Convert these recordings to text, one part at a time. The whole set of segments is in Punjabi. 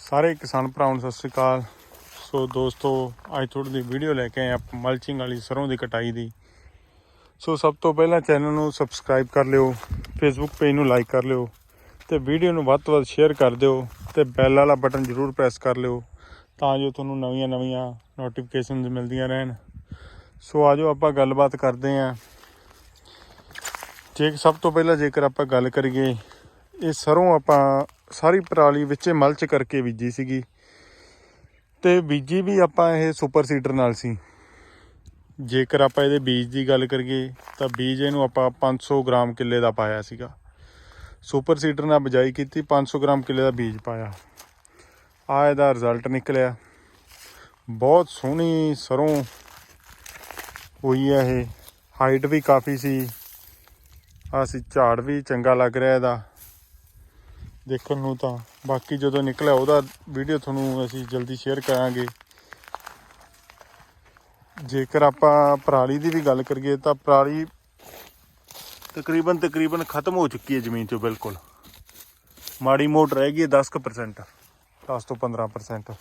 ਸਾਰੇ ਕਿਸਾਨ ਭਰਾਵਾਂ ਨੂੰ ਸਤਿ ਸ੍ਰੀ ਅਕਾਲ। ਸੋ ਦੋਸਤੋ, ਅੱਜ ਥੋੜੀ ਦੀ ਵੀਡੀਓ ਲੈ ਕੇ ਆਏ ਆਪਾਂ ਮਲਚਿੰਗ ਵਾਲੀ ਸਰੋਂ ਦੀ ਕਟਾਈ ਦੀ। ਸੋ ਸਭ ਤੋਂ ਪਹਿਲਾਂ ਚੈਨਲ ਨੂੰ ਸਬਸਕ੍ਰਾਈਬ ਕਰ ਲਿਓ ਫੇਸਬੁੱਕ ਪੇਜ ਨੂੰ ਲਾਈਕ ਕਰ ਲਿਓ ਤੇ ਵੀਡੀਓ ਨੂੰ ਵੱਧ ਤੋਂ ਵੱਧ ਸ਼ੇਅਰ ਕਰ ਦਿਓ ਤੇ ਬੈਲ ਵਾਲਾ ਬਟਨ ਜ਼ਰੂਰ ਪ੍ਰੈਸ ਕਰ ਲਿਓ ਤਾਂ ਜੋ ਤੁਹਾਨੂੰ ਨਵੀਆਂ ਨਵੀਆਂ ਨੋਟੀਫਿਕੇਸ਼ਨਸ ਮਿਲਦੀਆਂ ਰਹਿਣ। ਸੋ ਆਜੋ ਆਪਾਂ ਗੱਲਬਾਤ ਕਰਦੇ ਆਂ ਜੇ ਸਭ ਤੋਂ ਪਹਿਲਾਂ ਜੇਕਰ ਆਪਾਂ ਗੱਲ ਕਰੀਏ ਇਹ ਸਰੋਂ ਆਪਾਂ ਸਾਰੀ ਪਰਾਲੀ ਵਿੱਚੇ ਮਲਚ ਕਰਕੇ ਬੀਜੀ ਸੀਗੀ। ਤੇ ਬੀਜੀ ਵੀ ਆਪਾਂ ਇਹ ਸੁਪਰ ਸੀਡਰ ਨਾਲ ਸੀ। ਜੇਕਰ ਆਪਾਂ ਇਹਦੇ ਬੀਜ ਦੀ ਗੱਲ ਕਰੀਏ, ਤਾਂ ਬੀਜ ਇਹਨੂੰ ਆਪਾਂ 500 ਗ੍ਰਾਮ ਕਿੱਲੇ ਦਾ ਪਾਇਆ ਸੀਗਾ। ਸੁਪਰ ਸੀਡਰ ਨਾਲ ਬਜਾਈ ਕੀਤੀ 500 ਗ੍ਰਾਮ ਕਿੱਲੇ ਦਾ ਬੀਜ ਪਾਇਆ। ਆ ਇਹਦਾ ਰਿਜ਼ਲਟ ਨਿਕਲਿਆ। ਬਹੁਤ ਸੋਹਣੀ ਸਰੋਂ ਹੋਈ ਹੈ ਇਹ। ਹਾਈਟ ਵੀ ਕਾਫੀ ਸੀ। ਆ ਸੀ ਝਾੜ ਵੀ ਚੰਗਾ ਲੱਗ ਰਿਹਾ ਇਹਦਾ। ਦੇਖਣ ਨੂੰ ਤਾਂ। ਬਾਕੀ ਜਦੋਂ ਨਿਕਲਿਆ ਉਹਦਾ ਵੀਡੀਓ ਤੁਹਾਨੂੰ ਅਸੀਂ ਜਲਦੀ ਸ਼ੇਅਰ ਕਰਾਂਗੇ। ਜੇਕਰ ਆਪਾਂ ਪਰਾਲੀ ਦੀ ਵੀ ਗੱਲ ਕਰੀਏ ਤਾਂ ਪਰਾਲੀ ਤਕਰੀਬਨ ਤਕਰੀਬਨ ਖਤਮ ਹੋ ਚੁੱਕੀ ਹੈ ਜ਼ਮੀਨ 'ਚੋਂ ਬਿਲਕੁਲ। ਮਾੜੀ ਮੋਟ ਰਹਿ ਗਈ ਹੈ 10% 10 ਤੋਂ 15%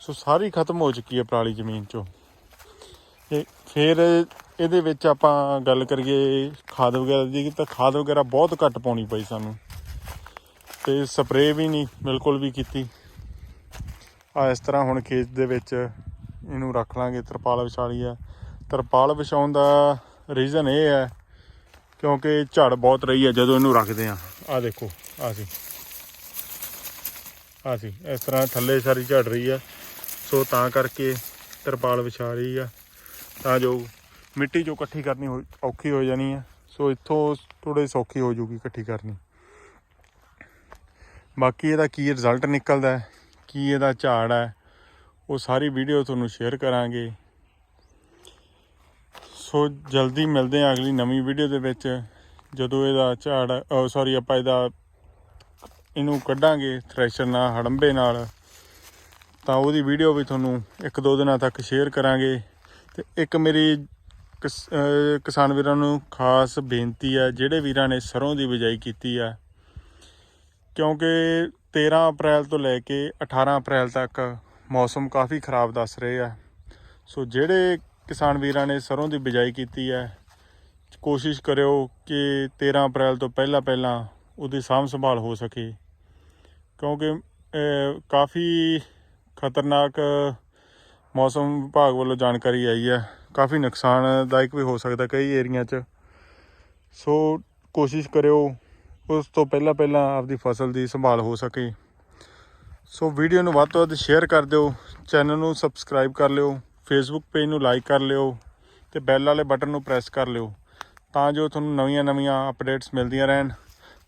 ਸੋ ਸਾਰੀ ਖਤਮ ਹੋ ਚੁੱਕੀ ਹੈ ਪਰਾਲੀ ਜ਼ਮੀਨ 'ਚੋਂ। ਤੇ ਫਿਰ ਇਹਦੇ ਵਿੱਚ ਆਪਾਂ ਗੱਲ ਕਰੀਏ ਖਾਦ ਵਗੈਰਾ ਦੀ, ਤਾਂ ਖਾਦ ਵਗੈਰਾ ਬਹੁਤ ਘੱਟ ਪਾਉਣੀ ਪਈ ਸਾਨੂੰ। ਤੇ ਸਪਰੇਅ ਵੀ ਨਹੀਂ ਬਿਲਕੁਲ ਵੀ ਕੀਤੀ। ਆ ਇਸ ਤਰ੍ਹਾਂ ਹੁਣ ਖੇਤ ਦੇ ਵਿੱਚ ਇਹਨੂੰ ਰੱਖ ਲਾਂਗੇ, ਤਰਪਾਲ ਵਿਛਾ ਲਈ ਆ। ਤਰਪਾਲ ਵਿਛਾਉਣ ਦਾ ਰੀਜ਼ਨ ਇਹ ਹੈ, ਕਿਉਂਕਿ ਝੜ ਬਹੁਤ ਰਹੀ ਹੈ ਜਦੋਂ ਇਹਨੂੰ ਰੱਖਦੇ ਆ ਆ ਦੇਖੋ, ਆ ਸੀ ਆ ਸੀ ਇਸ ਤਰ੍ਹਾਂ ਥੱਲੇ ਸਾਰੀ ਝੜ ਰਹੀ ਆ ਸੋ ਤਾਂ ਕਰਕੇ ਤਰਪਾਲ ਵਿਛਾ ਰਹੀ ਆ। ਤਾਂ ਜੋ ਮਿੱਟੀ ਜੋ ਇਕੱਠੀ ਕਰਨੀ ਹੋ- ਔਖੀ ਹੋ ਜਾਣੀ ਆ। ਸੋ ਇੱਥੋਂ ਥੋੜੀ ਸੌਖੀ ਹੋ ਜੂਗੀ ਇਕੱਠੀ ਕਰਨੀ। ਬਾਕੀ ਇਹਦਾ ਕੀ ਰਿਜ਼ਲਟ ਨਿਕਲਦਾ ਹੈ, ਕੀ ਇਹਦਾ ਝਾੜ ਹੈ, ਉਹ ਸਾਰੀ ਵੀਡੀਓ ਤੁਹਾਨੂੰ ਸ਼ੇਅਰ ਕਰਾਂਗੇ। ਸੋ ਜਲਦੀ ਮਿਲਦੇ ਹਾਂ ਅਗਲੀ ਨਵੀਂ ਵੀਡੀਓ ਦੇ ਵਿੱਚ। ਜਦੋਂ ਇਹਦਾ ਝਾੜ ਸੌਰੀ ਆਪਾਂ ਇਹਦਾ ਇਹਨੂੰ ਕੱਢਾਂਗੇ ਥ੍ਰੈਸ਼ਰ ਨਾਲ, ਹੜੰਬੇ ਨਾਲ, ਤਾਂ ਉਹਦੀ ਵੀਡੀਓ ਵੀ ਤੁਹਾਨੂੰ ਇੱਕ ਦੋ ਦਿਨਾਂ ਤੱਕ ਸ਼ੇਅਰ ਕਰਾਂਗੇ। ਤੇ ਇੱਕ ਮੇਰੀ ਕਿਸਾਨ ਵੀਰਾਂ ਨੂੰ ਖਾਸ ਬੇਨਤੀ ਹੈ, ਜਿਹੜੇ ਵੀਰਾਂ ਨੇ ਸਰੋਂ ਦੀ ਬਿਜਾਈ ਕੀਤੀ ਹੈ ਕਿਉਂਕਿ 13 ਅਪ੍ਰੈਲ ਤੋਂ ਲੈ ਕੇ 18 ਅਪ੍ਰੈਲ ਤੱਕ ਮੌਸਮ ਕਾਫੀ ਖਰਾਬ ਦੱਸ ਰਹੇ ਆ। ਸੋ ਜਿਹੜੇ ਕਿਸਾਨ ਵੀਰਾਂ ਨੇ ਸਰੋਂ ਦੀ ਬਿਜਾਈ ਕੀਤੀ ਹੈ, ਕੋਸ਼ਿਸ਼ ਕਰਿਓ ਕਿ 13 ਅਪ੍ਰੈਲ ਤੋਂ ਪਹਿਲਾਂ ਪਹਿਲਾਂ ਉਹਦੀ ਸਾਂਭ ਸੰਭਾਲ ਹੋ ਸਕੇ। ਕਿਉਂਕਿ ਕਾਫੀ ਖਤਰਨਾਕ ਮੌਸਮ ਵਿਭਾਗ ਵੱਲੋਂ ਜਾਣਕਾਰੀ ਆਈ ਹੈ। ਕਾਫੀ ਨੁਕਸਾਨਦਾਇਕ ਵੀ ਹੋ ਸਕਦਾ ਕਈ ਏਰੀਆ 'ਚ। ਸੋ ਕੋਸ਼ਿਸ਼ ਕਰਿਓ ਉਸ ਤੋਂ ਪਹਿਲਾਂ ਪਹਿਲਾਂ ਆਪਦੀ ਫਸਲ ਦੀ ਸੰਭਾਲ ਹੋ ਸਕੇ। ਸੋ ਵੀਡੀਓ ਨੂੰ ਵੱਧ ਤੋਂ ਵੱਧ ਸ਼ੇਅਰ ਕਰ ਦਿਓ ਚੈਨਲ ਨੂੰ ਸਬਸਕ੍ਰਾਈਬ ਕਰ ਲਿਓ ਫੇਸਬੁੱਕ ਪੇਜ ਨੂੰ ਲਾਈਕ ਕਰ ਲਿਓ ਤੇ ਬੈਲ ਵਾਲੇ ਬਟਨ ਨੂੰ ਪ੍ਰੈਸ ਕਰ ਲਿਓ ਤਾਂ ਜੋ ਤੁਹਾਨੂੰ ਨਵੀਆਂ ਨਵੀਆਂ ਅਪਡੇਟਸ ਮਿਲਦੀਆਂ ਰਹਿਣ।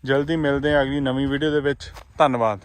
ਜਲਦੀ ਮਿਲਦੇ ਹਾਂ ਅਗਲੀ ਨਵੀਂ ਵੀਡੀਓ ਦੇ ਵਿੱਚ। ਧੰਨਵਾਦ।